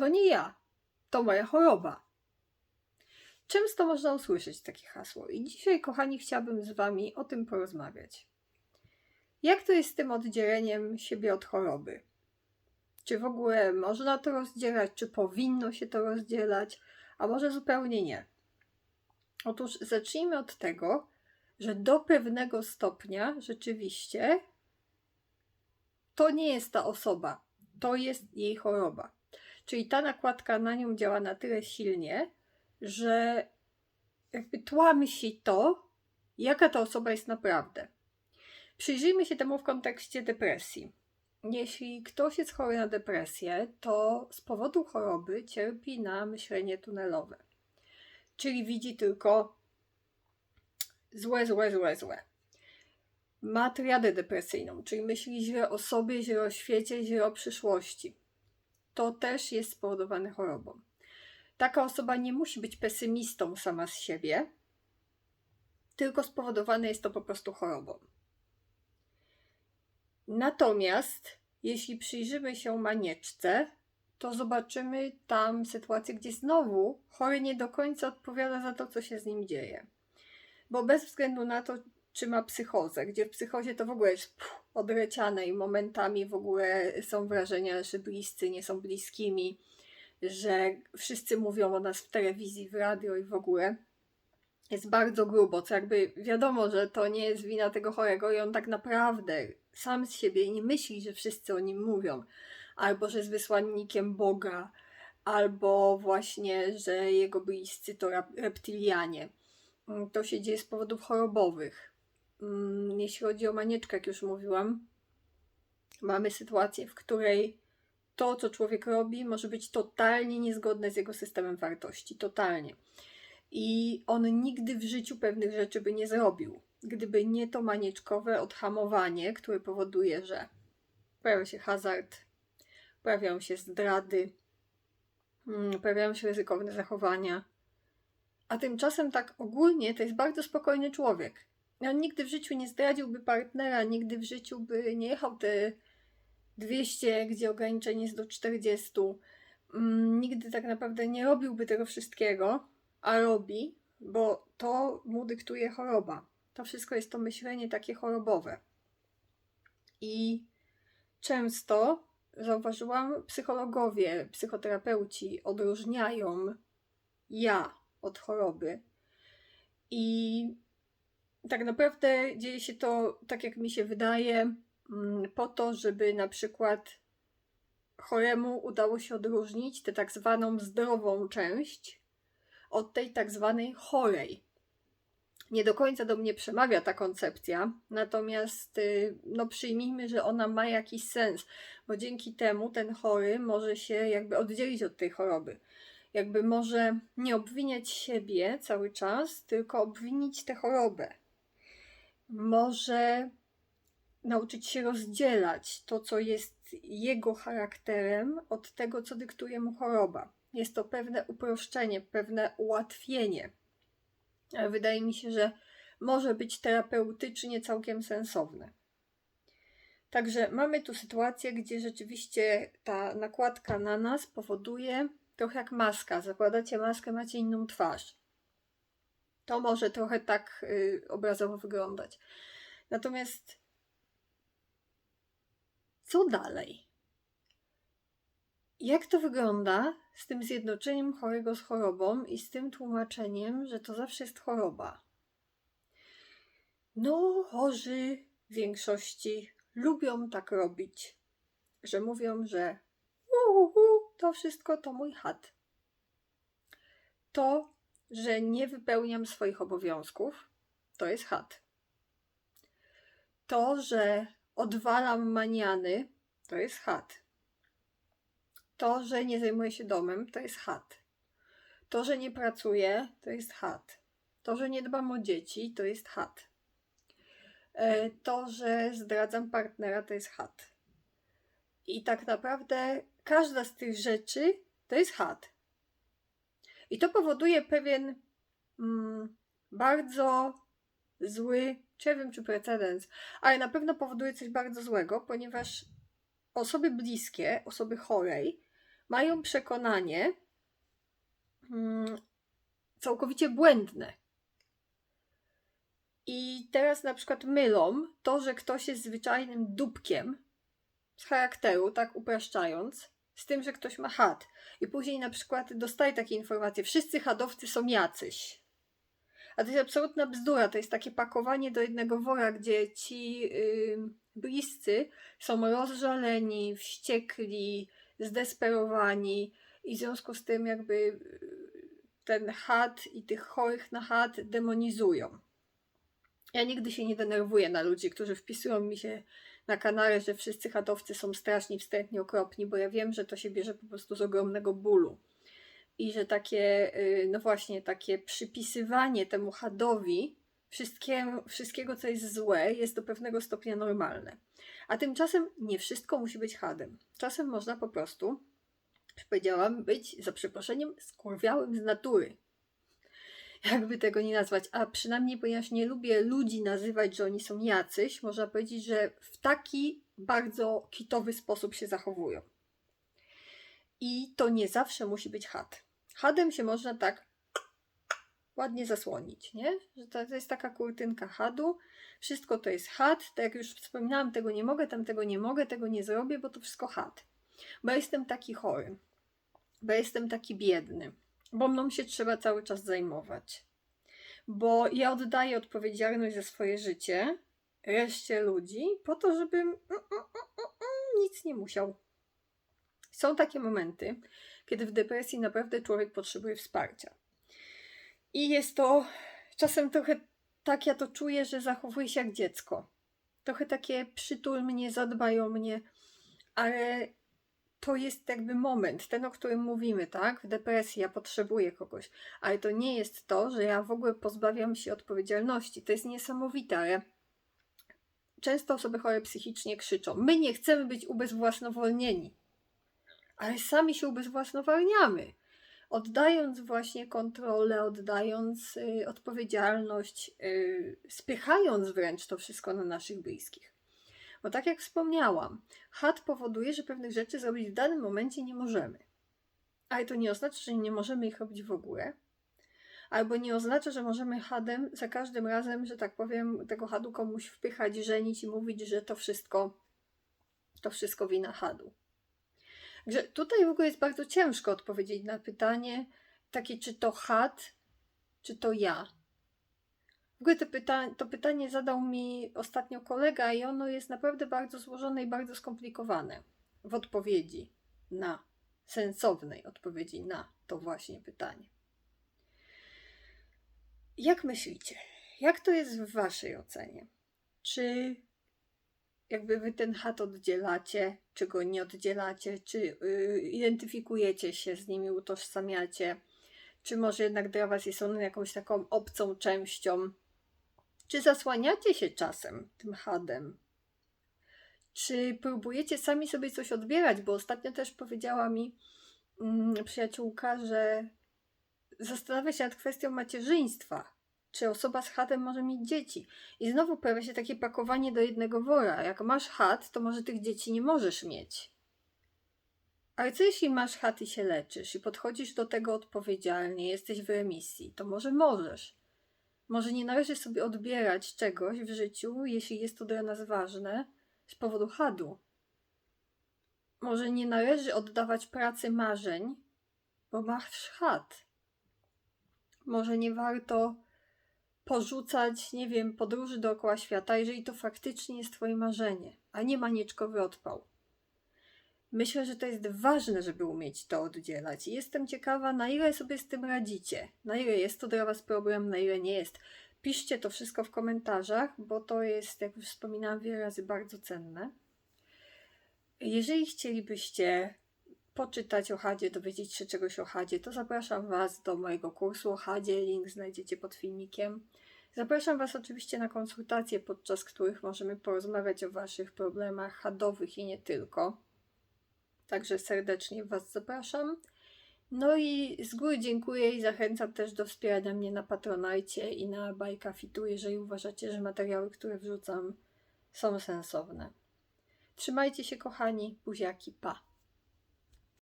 To nie ja, to moja choroba. Często można usłyszeć takie hasło, i dzisiaj, kochani, chciałabym z Wami o tym porozmawiać. Jak to jest z tym oddzieleniem siebie od choroby? Czy w ogóle można to rozdzielać, czy powinno się to rozdzielać, a może zupełnie nie? Otóż zacznijmy od tego, że do pewnego stopnia rzeczywiście to nie jest ta osoba, to jest jej choroba. Czyli ta nakładka na nią działa na tyle silnie, że jakby tłamsi to, jaka ta osoba jest naprawdę. Przyjrzyjmy się temu w kontekście depresji. Jeśli ktoś jest chory na depresję, to z powodu choroby cierpi na myślenie tunelowe. Czyli widzi tylko złe, złe, złe, złe. Ma triadę depresyjną, czyli myśli źle o sobie, źle o świecie, źle o przyszłości. To też jest spowodowane chorobą. Taka osoba nie musi być pesymistą sama z siebie, tylko spowodowane jest to po prostu chorobą. Natomiast jeśli przyjrzymy się manieczce, to zobaczymy tam sytuację, gdzie znowu chory nie do końca odpowiada za to, co się z nim dzieje. Bo bez względu na to, czy ma psychozę, gdzie w psychozie to w ogóle jest pff, odleciane i momentami w ogóle są wrażenia, że bliscy nie są bliskimi, że wszyscy mówią o nas w telewizji, w radio i w ogóle. Jest bardzo grubo, co jakby wiadomo, że to nie jest wina tego chorego i on tak naprawdę sam z siebie nie myśli, że wszyscy o nim mówią, albo że jest wysłannikiem Boga, albo właśnie, że jego bliscy to reptilianie. To się dzieje z powodów chorobowych. Mm, Jeśli chodzi o manieczkę, jak już mówiłam, mamy sytuację, w której to, co człowiek robi, może być totalnie niezgodne z jego systemem wartości. Totalnie. I on nigdy w życiu pewnych rzeczy by nie zrobił, gdyby nie to manieczkowe odhamowanie, które powoduje, że pojawia się hazard, pojawiają się zdrady, mm, pojawiają się ryzykowne zachowania. A tymczasem tak ogólnie to jest bardzo spokojny człowiek. On nigdy w życiu nie zdradziłby partnera, nigdy w życiu by nie jechał te 200, gdzie ograniczenie jest do 40. Mm, Nigdy tak naprawdę nie robiłby tego wszystkiego, a robi, bo to mu dyktuje choroba. To wszystko jest to myślenie takie chorobowe. I często zauważyłam, psychologowie, psychoterapeuci odróżniają ja od choroby. I tak naprawdę dzieje się to tak, jak mi się wydaje, mm, po to, żeby na przykład choremu udało się odróżnić tę tak zwaną zdrową część od tej tak zwanej chorej. Nie do końca do mnie przemawia ta koncepcja, natomiast y, no przyjmijmy, że ona ma jakiś sens, bo dzięki temu ten chory może się jakby oddzielić od tej choroby. Jakby może nie obwiniać siebie cały czas, tylko obwinić tę chorobę. Może nauczyć się rozdzielać to, co jest jego charakterem, od tego, co dyktuje mu choroba. Jest to pewne uproszczenie, pewne ułatwienie. Wydaje mi się, że może być terapeutycznie całkiem sensowne. Także mamy tu sytuację, gdzie rzeczywiście ta nakładka na nas powoduje trochę jak maska. Zakładacie maskę, macie inną twarz. To może trochę tak y, obrazowo wyglądać. Natomiast co dalej? Jak to wygląda z tym zjednoczeniem chorego z chorobą i z tym tłumaczeniem, że to zawsze jest choroba? No, chorzy w większości lubią tak robić, że mówią, że uhu, to wszystko to mój chat. To, że nie wypełniam swoich obowiązków, to jest chat. To, że odwalam maniany, to jest chat. To, że nie zajmuję się domem, to jest chat. To, że nie pracuję, to jest chat. To, że nie dbam o dzieci, to jest chat. E, To, że zdradzam partnera, to jest chat. I tak naprawdę każda z tych rzeczy to jest chat. I to powoduje pewien mm, bardzo zły, czy wiem, czy precedens, ale na pewno powoduje coś bardzo złego, ponieważ osoby bliskie, osoby chorej, mają przekonanie mm, całkowicie błędne. I teraz na przykład mylą to, że ktoś jest zwyczajnym dupkiem z charakteru, tak upraszczając, z tym, że ktoś ma had. I później na przykład dostaje takie informacje, wszyscy hadowcy są jacyś. A to jest absolutna bzdura, to jest takie pakowanie do jednego wora, gdzie ci yy, bliscy są rozżaleni, wściekli, zdesperowani i w związku z tym jakby yy, ten had i tych chorych na had demonizują. Ja nigdy się nie denerwuję na ludzi, którzy wpisują mi się na kanale, że wszyscy chatowcy są straszni, wstrętni, okropni, bo ja wiem, że to się bierze po prostu z ogromnego bólu. I że takie, y, no właśnie, takie przypisywanie temu chadowi wszystkiego, co jest złe, jest do pewnego stopnia normalne. A tymczasem nie wszystko musi być hadem. Czasem można po prostu, powiedziałam, być, za przeproszeniem, skurwiałym z natury jakby tego nie nazwać, a przynajmniej ponieważ nie lubię ludzi nazywać, że oni są jacyś, można powiedzieć, że w taki bardzo kitowy sposób się zachowują. I to nie zawsze musi być had. Hadem się można tak ładnie zasłonić, nie? Że to jest taka kurtynka hadu. Wszystko to jest had. Tak jak już wspominałam, tego nie mogę, tam tego nie mogę, tego nie zrobię, bo to wszystko had. Bo jestem taki chory. Bo jestem taki biedny bo mną się trzeba cały czas zajmować. Bo ja oddaję odpowiedzialność za swoje życie reszcie ludzi po to, żebym mm, mm, mm, nic nie musiał. Są takie momenty, kiedy w depresji naprawdę człowiek potrzebuje wsparcia. I jest to czasem trochę tak, ja to czuję, że zachowuję się jak dziecko. Trochę takie przytul mnie, zadbaj o mnie, ale to jest jakby moment, ten, o którym mówimy, tak? W depresji ja potrzebuję kogoś, ale to nie jest to, że ja w ogóle pozbawiam się odpowiedzialności. To jest niesamowite, ale często osoby chore psychicznie krzyczą: My nie chcemy być ubezwłasnowolnieni, ale sami się ubezwłasnowolniamy. Oddając właśnie kontrolę, oddając y, odpowiedzialność, y, spychając wręcz to wszystko na naszych bliskich. Bo tak jak wspomniałam, had powoduje, że pewnych rzeczy zrobić w danym momencie nie możemy. Ale to nie oznacza, że nie możemy ich robić w ogóle. Albo nie oznacza, że możemy hadem za każdym razem, że tak powiem, tego hadu komuś wpychać, żenić i mówić, że to wszystko, to wszystko wina hadu. Że tutaj w ogóle jest bardzo ciężko odpowiedzieć na pytanie takie, czy to had, czy to ja. W ogóle to, pyta to pytanie zadał mi ostatnio kolega i ono jest naprawdę bardzo złożone i bardzo skomplikowane w odpowiedzi na, sensownej odpowiedzi na to właśnie pytanie. Jak myślicie? Jak to jest w waszej ocenie? Czy jakby wy ten chat oddzielacie, czy go nie oddzielacie, czy yy, identyfikujecie się z nimi, utożsamiacie, czy może jednak dla was jest on jakąś taką obcą częścią czy zasłaniacie się czasem tym hadem? Czy próbujecie sami sobie coś odbierać? Bo ostatnio też powiedziała mi mm, przyjaciółka, że zastanawia się nad kwestią macierzyństwa. Czy osoba z hadem może mieć dzieci? I znowu pojawia się takie pakowanie do jednego wora. Jak masz had, to może tych dzieci nie możesz mieć. Ale co jeśli masz hat i się leczysz i podchodzisz do tego odpowiedzialnie, jesteś w remisji, to może możesz. Może nie należy sobie odbierać czegoś w życiu, jeśli jest to dla nas ważne, z powodu hadu. Może nie należy oddawać pracy marzeń, bo masz had. Może nie warto porzucać, nie wiem, podróży dookoła świata, jeżeli to faktycznie jest Twoje marzenie, a nie manieczkowy odpał. Myślę, że to jest ważne, żeby umieć to oddzielać. Jestem ciekawa, na ile sobie z tym radzicie. Na ile jest to dla Was problem, na ile nie jest. Piszcie to wszystko w komentarzach, bo to jest, jak już wspominałam wiele razy, bardzo cenne. Jeżeli chcielibyście poczytać o Hadzie, dowiedzieć się czegoś o Hadzie, to zapraszam Was do mojego kursu o Hadzie. Link znajdziecie pod filmikiem. Zapraszam Was oczywiście na konsultacje, podczas których możemy porozmawiać o Waszych problemach hadowych i nie tylko. Także serdecznie Was zapraszam. No i z góry dziękuję i zachęcam też do wspierania mnie na Patronajcie i na Bajka Fitu, jeżeli uważacie, że materiały, które wrzucam są sensowne. Trzymajcie się kochani, buziaki, pa!